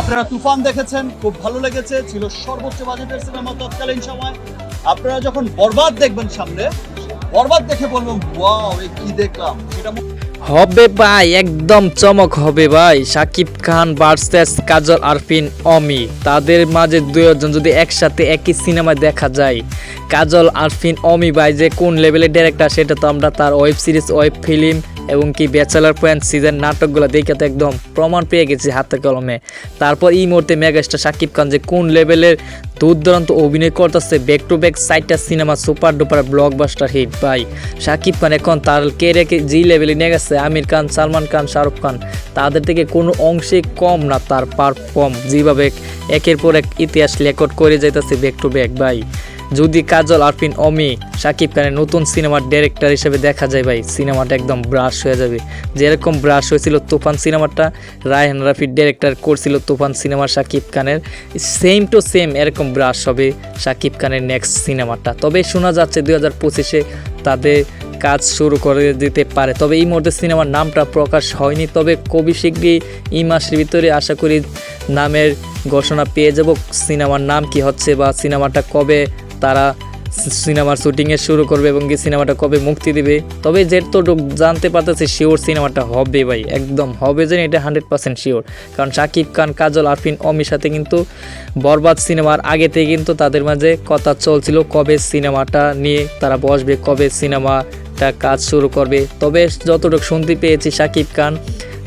আপনারা তুফান দেখেছেন, খুব ভালো লেগেছে, ছিল সর্বোচ্চ বাজেটের সিনেমা তৎকালীন সময়। আপনারা যখন বরবাদ দেখবেন সামনে, বরবাদ দেখে বলবেন, ওয়াও এই কি দেখলাম? সেটা হবে ভাই, একদম চমক হবে ভাই। সাকিব খান ভার্সেস কাজল আরফিন, অমি। তাদের মাঝে দুজন যদি একসাথে একই সিনেমা দেখা যায়, কাজল আরফিন, অমি ভাই, যে কোন লেভেলের ডিরেক্টর সেটা তো আমরা তার ওয়েব সিরিজ ওয়েব ফিল্ম এবং কি ব্যাচেলার পয়েন্ট সিজন নাটকগুলো দেখে তো একদম প্রমাণ পেয়ে গেছি হাতে কলমে। তারপর এই মুহূর্তে মেগাস্টার সাকিব খান যে কোন লেভেলের দুর্দান্ত অভিনয় করতেছে ব্যাক টু ব্যাক সাইটটা cinema super duper blockbuster hit ভাই। সাকিব খান এখন তার কেরিয়ারকে যে লেভেলে নিয়ে গেছে, আমির খান, সালমান খান, শাহরুখ খান, তাদের থেকে কোনো অংশে কম না তার পারফর্ম যেভাবে একের পর এক ইতিহাস রেকর্ড করে যাইতেছে ব্যাক টু ব্যাক ভাই। যদি কাজল, আরফিন, অমি, সাকিব খানের নতুন সিনেমার ডিরেক্টর হিসেবে দেখা যায় ভাই, সিনেমাটা একদম ব্রাশ হয়ে যাবে। যেরকম ব্রাশ হয়েছিল তুফান সিনেমাটা, রায়হান রাফির ডিরেক্টর করছিল তুফান সিনেমা সাকিব খানের সেম টু সেম এরকম ব্রাশ হবে সাকিব খানের নেক্সট সিনেমাটা। তবে শোনা যাচ্ছে দুই হাজার পঁচিশে তাদের কাজ শুরু করে দিতে পারে। তবে এই মুহূর্তে সিনেমার নামটা প্রকাশ হয়নি। তবে কবি শীঘ্রই এই মাসের ভিতরে আশা করি নামের ঘোষণা পেয়ে যাব। সিনেমার নাম কি হচ্ছে বা সিনেমাটা কবে তারা সিনেমার শুটিংয়ে শুরু করবে এবং কি সিনেমাটা কবে মুক্তি দিবে? তবে যেটুকু জানতে পারতেছে শিওর সিনেমাটা হবে ভাই, একদম হবে যে এটা হান্ড্রেড পার্সেন্ট শিওর কারণ শাকিব খান, কাজল, আরফিন, অমির সাথে কিন্তু বরবাদ সিনেমার আগে থেকে কিন্তু তাদের মাঝে কথা চলছিল কবে সিনেমাটা নিয়ে, তারা বসবে কবে সিনেমাটা কাজ শুরু করবে। তবে যতটুকু শুনতে পেয়েছি শাকিব খান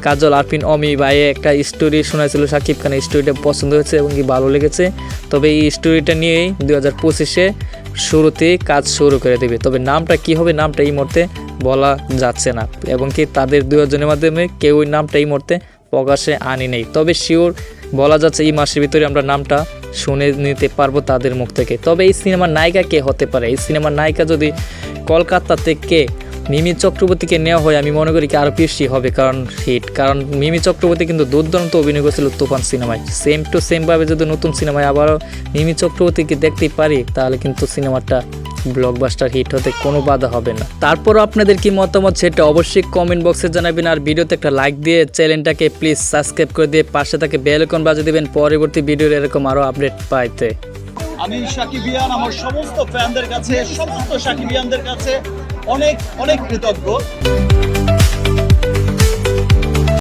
কাজল, আরফিন, অমি, ভাই, একটা স্টোরি শোনাছিল শাকিব খানের স্টোরিটা পছন্দ হয়েছে এবং কি ভালো লেগেছে। তবে এই স্টোরিটা নিয়েই দু হাজার পঁচিশে শুরুতে কাজ শুরু করে দেবে। তবে নামটা কি হবে, নামটা এই মুহূর্তে বলা যাচ্ছে না। এবং কি তাদের দুজনের মাধ্যমে কেউ নামটা এই মুহূর্তে প্রকাশে আনি নেই। তবে শিওর বলা যাচ্ছে এই মাসের ভিতরে আমরা নামটা শুনে নিতে পারব তাদের মুখ থেকে। তবে এই সিনেমার নায়িকা কে হতে পারে? এই সিনেমার নায়িকা যদি কলকাতা থেকে মিমি চক্রবর্তীকে নেওয়া হয়, আমি মনে করি কি আরও বেশি হবে কারণ হিট কারণ মিমি চক্রবর্তী কিন্তু দুর্দান্ত অভিনয় করেছিল তুফান সিনেমায়। সেম টু সেমভাবে যদি নতুন সিনেমায় আবারও মিমি চক্রবর্তীকে দেখতে পারি, তাহলে কিন্তু সিনেমাটা ব্লকবাস্টার হিট হতে কোনো বাধা হবে না। তারপরও আপনাদের কি মতামত সেটা অবশ্যই কমেন্ট বক্সে জানাবেন, আর ভিডিওতে একটা লাইক দিয়ে চ্যানেলটাকে প্লিজ সাবস্ক্রাইব করে দিয়ে পাশে থাকে বেল আইকন বাজিয়ে দেবেন পরবর্তী ভিডিওর এরকম আরও আপডেট পাইতে। আমি সাকিবিয়ান আমার সমস্ত ফ্যানদের কাছে, সমস্ত সাকিবিয়ানদের কাছে অনেক অনেক কৃতজ্ঞ।